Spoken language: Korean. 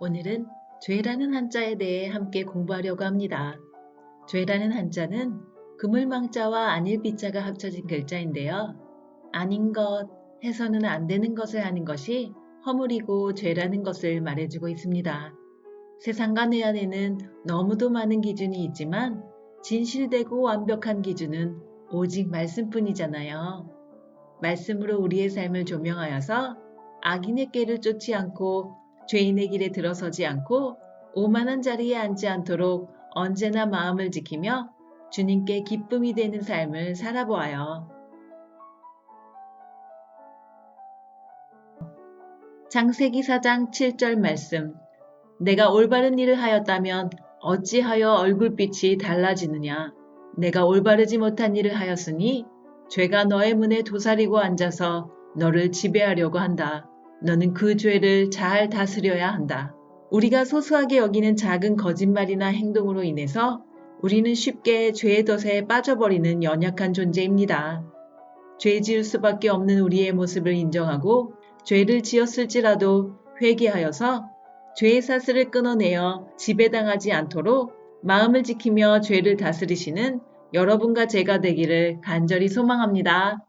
오늘은 죄라는 한자에 대해 함께 공부하려고 합니다. 죄라는 한자는 그물망자와 안일비자가 합쳐진 글자인데요. 아닌 것, 해서는 안 되는 것을 하는 것이 허물이고 죄라는 것을 말해주고 있습니다. 세상과 내 안에는 너무도 많은 기준이 있지만 진실되고 완벽한 기준은 오직 말씀뿐이잖아요. 말씀으로 우리의 삶을 조명하여서 악인의 길을 쫓지 않고 죄인의 길에 들어서지 않고 오만한 자리에 앉지 않도록 언제나 마음을 지키며 주님께 기쁨이 되는 삶을 살아보아요. 창세기 4장 7절 말씀 내가 올바른 일을 하였다면 어찌하여 얼굴빛이 달라지느냐 내가 올바르지 못한 일을 하였으니 죄가 너의 문에 도사리고 앉아서 너를 지배하려고 한다. 너는 그 죄를 잘 다스려야 한다. 우리가 소소하게 여기는 작은 거짓말이나 행동으로 인해서 우리는 쉽게 죄의 덫에 빠져버리는 연약한 존재입니다. 죄 지을 수밖에 없는 우리의 모습을 인정하고 죄를 지었을지라도 회개하여서 죄의 사슬을 끊어내어 지배당하지 않도록 마음을 지키며 죄를 다스리시는 여러분과 제가 되기를 간절히 소망합니다.